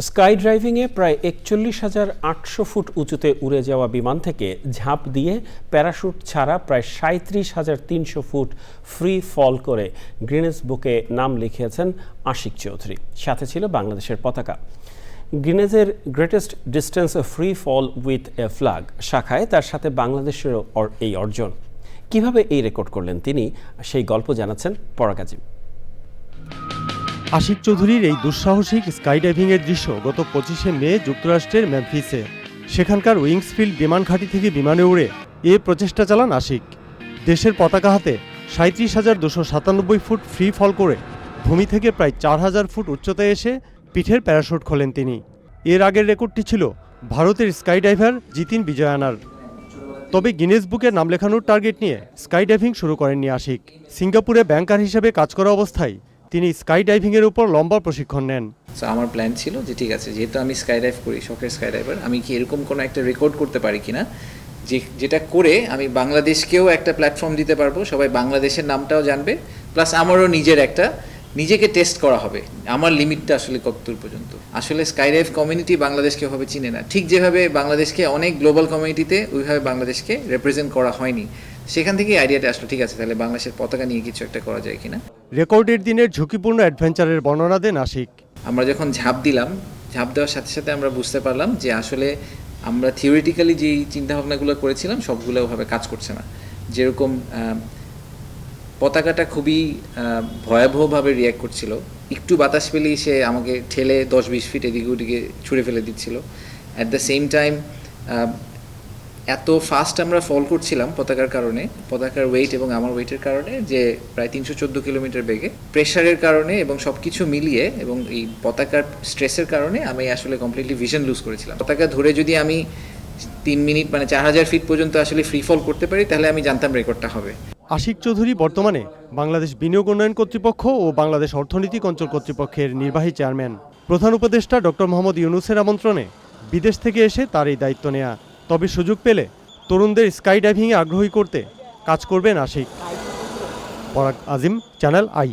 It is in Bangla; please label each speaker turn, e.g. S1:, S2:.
S1: স্কাই ড্রাইভিংয়ে প্রায় একচল্লিশ হাজার আটশো ফুট উঁচুতে উড়ে যাওয়া বিমান থেকে ঝাঁপ দিয়ে প্যারাশুট ছাড়া প্রায় সাঁত্রিশ হাজার তিনশো ফুট ফ্রি ফল করে গ্রিনেস বুকে নাম লিখিয়েছেন আশিক চৌধুরী। সাথে ছিল বাংলাদেশের পতাকা। গ্রিনেজের greatest distance free fall with a flag শাখায় তার সাথে বাংলাদেশেরও এই অর্জন। কীভাবে এই রেকর্ড করলেন তিনি, সেই গল্প জানাচ্ছেন পরাগাজীব
S2: আশিক চৌধুরীর এই দুঃসাহসিক স্কাইডাইভিংয়ের দৃশ্য গত পঁচিশে মে যুক্তরাষ্ট্রের ম্যামফিসে। সেখানকার উইংসফিল্ড বিমান ঘাঁটি থেকে বিমানে উড়ে এ প্রচেষ্টা চালান আশিক। দেশের পতাকা হাতে সাঁত্রিশ হাজার দুশো সাতানব্বই ফুট ফ্রি ফল করে ভূমি থেকে প্রায় চার হাজার ফুট উচ্চতায় এসে পিঠের প্যারাশুট খোলেন তিনি। এর আগের রেকর্ডটি ছিল ভারতের স্কাইডাইভার জিতিন বিজয়ানার। তবে গিনেস বুকে নাম লেখানোর টার্গেট নিয়ে স্কাই ডাইভিং শুরু করেননি আশিক। সিঙ্গাপুরে ব্যাংকার হিসেবে কাজ করা অবস্থায় তিনি স্কাই ডাইভিংয়ের উপর লম্বা প্রশিক্ষণ নেন।
S3: আমার প্ল্যান ছিল যে ঠিক আছে, যেহেতু আমি স্কাই ডাইভ করি, শখের স্কাই ডাইভার আমি কি এরকম কোনো একটা রেকর্ড করতে পারি কিনা? যে, যেটা করে আমি বাংলাদেশকেও একটা প্ল্যাটফর্ম দিতে পারব, সবাই বাংলাদেশের নামটাও জানবে প্লাস আমারও নিজের একটা, নিজেকে টেস্ট করা হবে। আমার লিমিটটা আসলে কতদূর পর্যন্ত? আসলে স্কাই ডাইভ কমিউনিটি বাংলাদেশকে ওভাবে চিনে না। ঠিক যেভাবে বাংলাদেশকে, অনেক গ্লোবাল কমিউনিটিতে ওইভাবে বাংলাদেশকে রিপ্রেজেন্ট করা হয়নি। সেখান থেকেই আইডিয়াটা আসলো, ঠিক আছে, তাহলে বাংলাদেশের পতাকা নিয়ে কিছু একটা করা যায় কিনা?
S2: রেকর্ডের দিনের ঝুঁকিপূর্ণ অ্যাডভেঞ্চারের বর্ণনা দেন আশিক।
S3: আমরা যখন ঝাঁপ দিলাম, ঝাঁপ দেওয়ার সাথে সাথে আমরা বুঝতে পারলাম যে আসলে আমরা থিওরিটিক্যালি যেই চিন্তাভাবনাগুলো করেছিলাম, সবগুলো ওভাবে কাজ করছে না। যেরকম পতাকাটা খুবই ভয়াবহভাবে রিয়্যাক্ট করছিল। একটু বাতাস পেলেই সে আমাকে ঠেলে দশ বিশ ফিট এদিকে ওদিকে ছুঁড়ে ফেলে দিচ্ছিল। অ্যাট দ্য সেম টাইম এত ফাস্ট আমরা ফল করছিলাম পতাকার কারণে, পতাকার ওয়েট এবং আমার ওয়েটের কারণে যে প্রায় তিনশো চোদ্দ কিলোমিটার বেগে। প্রেশারের কারণে এবং সব কিছু মিলিয়ে এবং এই পতাকার স্ট্রেসের কারণে আমি আসলে কমপ্লিটলি ভিশন লুজ করেছিলাম। পতাকা ধরে যদি আমি তিন মিনিট মানে চার হাজার ফিট পর্যন্ত আসলে ফ্রি ফল করতে পারি, তাহলে আমি জানতাম রেকর্ডটা হবে।
S2: আশিক চৌধুরী বর্তমানে বাংলাদেশ বিনিয়োগ উন্নয়ন কর্তৃপক্ষ ও বাংলাদেশ অর্থনৈতিক অঞ্চল কর্তৃপক্ষের নির্বাহী চেয়ারম্যান। প্রধান উপদেষ্টা ডক্টর মোহাম্মদ ইউনুসের আমন্ত্রণে বিদেশ থেকে এসে তার এই দায়িত্ব নেয়া। তবে সুযোগ পেলে তরুণদের স্কাই ডাইভিংয়ে আগ্রহী করতে কাজ করবেন আশিক। পরাগ আজিম, চ্যানেল আই।